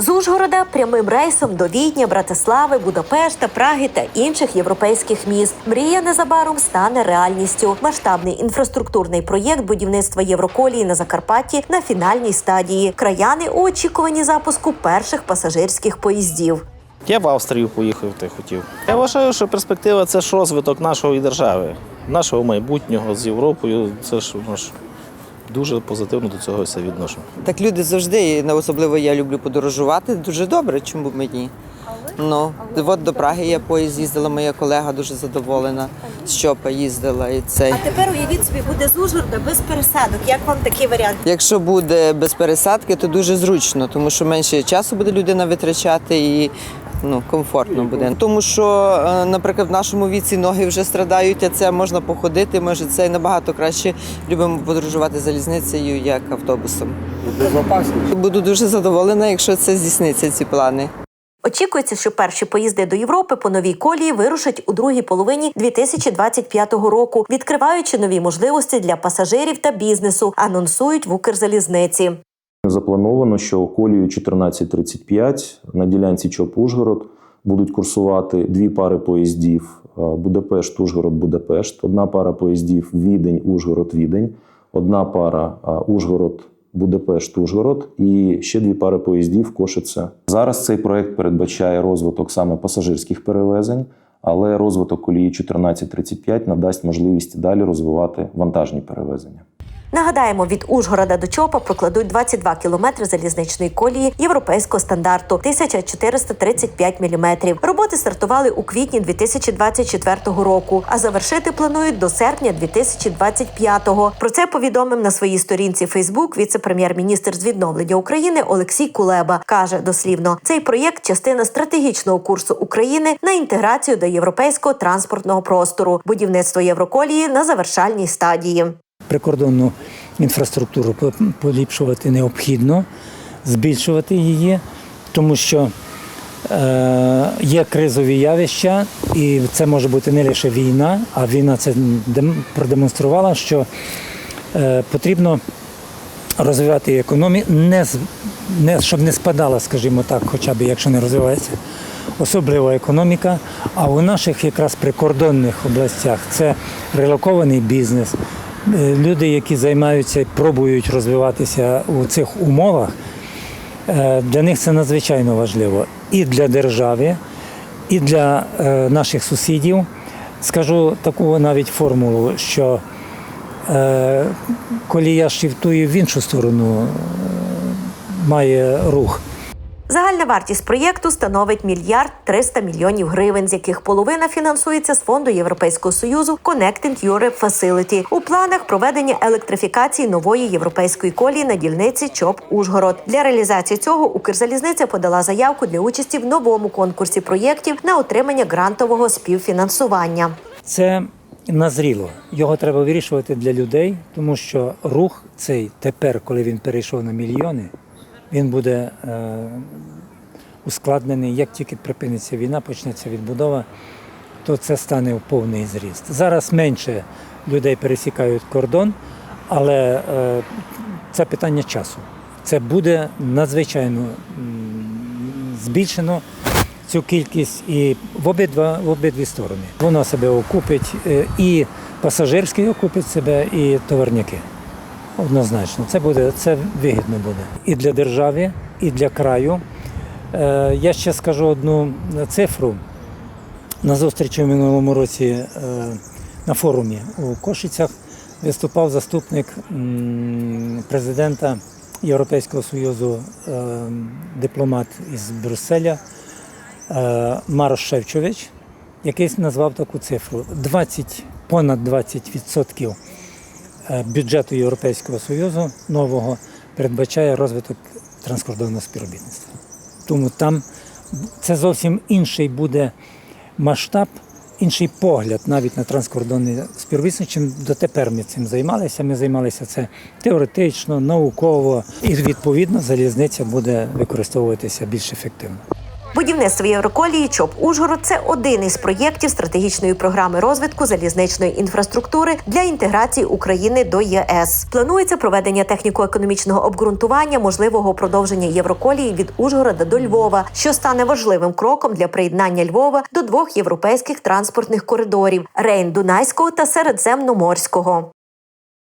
З Ужгорода прямим рейсом до Відня, Братислави, Будапешта, Праги та інших європейських міст. Мрія незабаром стане реальністю. Масштабний інфраструктурний проєкт будівництва Євроколії на Закарпатті на фінальній стадії. Краяни у очікуванні запуску перших пасажирських поїздів. Я в Австрію поїхав, ти хотів. Я вважаю, що перспектива це ж розвиток нашої держави, нашого майбутнього з Європою. Це ж ж дуже позитивно до цього все відношу. Так люди завжди, особливо я люблю подорожувати. Дуже добре, чому б мені. Ну, от до Праги я поїзд їздила, моя колега дуже задоволена. З Чопа їздила і цей. тепер уявіть собі, буде з Ужгорода без пересадок. Як вам такий варіант? Якщо буде без пересадки, то дуже зручно, тому що менше часу буде людина витрачати і ну, комфортно буде. Тому що, е, наприклад, в нашому віці ноги вже страдають, а це можна походити. Може, це набагато краще любимо подорожувати залізницею, як автобусом. Буду дуже задоволена, якщо це здійсниться, ці плани. Очікується, що перші поїзди до Європи по новій колії вирушать у другій половині 2025 року, відкриваючи нові можливості для пасажирів та бізнесу, анонсують в Укрзалізниці. Заплановано, що колією 1435 на ділянці ЧОП Ужгород будуть курсувати дві пари поїздів Будапешт, Ужгород, Будапешт, одна пара поїздів Відень, Ужгород, Відень, одна пара Ужгород, Будапешт, Ужгород і ще дві пари поїздів Кошице. Зараз цей проект передбачає розвиток саме пасажирських перевезень, але розвиток колії 1435 надасть можливість далі розвивати вантажні перевезення. Нагадаємо, від Ужгорода до Чопа прокладуть 22 кілометри залізничної колії європейського стандарту 1435 міліметрів. Роботи стартували у квітні 2024 року, а завершити планують до серпня 2025-го. Про це повідомив на своїй сторінці Фейсбук віце-прем'єр-міністр з відновлення України Олексій Кулеба. каже дослівно, цей проєкт частина стратегічного курсу України на інтеграцію до європейського транспортного простору. Будівництво Євроколії на завершальній стадії. Прикордонну інфраструктуру поліпшувати необхідно, збільшувати її, тому що е, є кризові явища, і це може бути не лише війна, а війна це дем- продемонструвала, що е, потрібно розвивати економію, не, не, щоб не спадала, скажімо так, хоча б якщо не розвивається. Особливо економіка, а у наших якраз прикордонних областях це релокований бізнес. Е, Люди, які займаються і пробують розвиватися у цих умовах, е, для них це надзвичайно важливо і для держави, і для е, наших сусідів. Скажу таку навіть формулу, що е, колія шифтує в іншу сторону, має рух. Загальна вартість проєкту становить мільярд 300 мільйонів гривень, з яких половина фінансується з фонду Європейського союзу Connecting Europe Facility. У планах проведення електрифікації нової європейської колії на дільниці ЧОП Ужгород. Для реалізації цього Укрзалізниця подала заявку для участі в новому конкурсі проєктів на отримання грантового співфінансування. Це назріло. Його треба вирішувати для людей, тому що рух цей тепер, коли він перейшов на мільйони, він буде е, ускладнений. Як тільки припиниться війна, почнеться відбудова, то це стане в повний зріст. Зараз менше людей пересікають кордон, але е, це питання часу. Це буде надзвичайно збільшено цю кількість і в обидва в обидві сторони. Воно себе окупить е, і пасажирський окупить себе, і товарняки. Однозначно, це буде це вигідно буде і для держави, і для краю. Е, я ще скажу одну цифру. На зустрічі в минулому році е, на форумі у Кошицях виступав заступник президента Європейського Союзу, е, дипломат із Брюсселя е, Марош Шевчович, який назвав таку цифру: 20, понад 20% е, бюджету Європейського Союзу нового передбачає розвиток транскордонного співробітництва. Тому там це зовсім інший буде масштаб, інший погляд навіть на транскордонне співробітництво, чим дотепер ми цим займалися. Ми займалися це теоретично, науково, і відповідно залізниця буде використовуватися більш ефективно. Будівництво Євроколії ЧОП Ужгород це один із проєктів стратегічної програми розвитку залізничної інфраструктури для інтеграції України до ЄС. Планується проведення техніко-економічного обґрунтування можливого продовження Євроколії від Ужгорода до Львова, що стане важливим кроком для приєднання Львова до двох європейських транспортних коридорів Рейн-Дунайського та Середземноморського.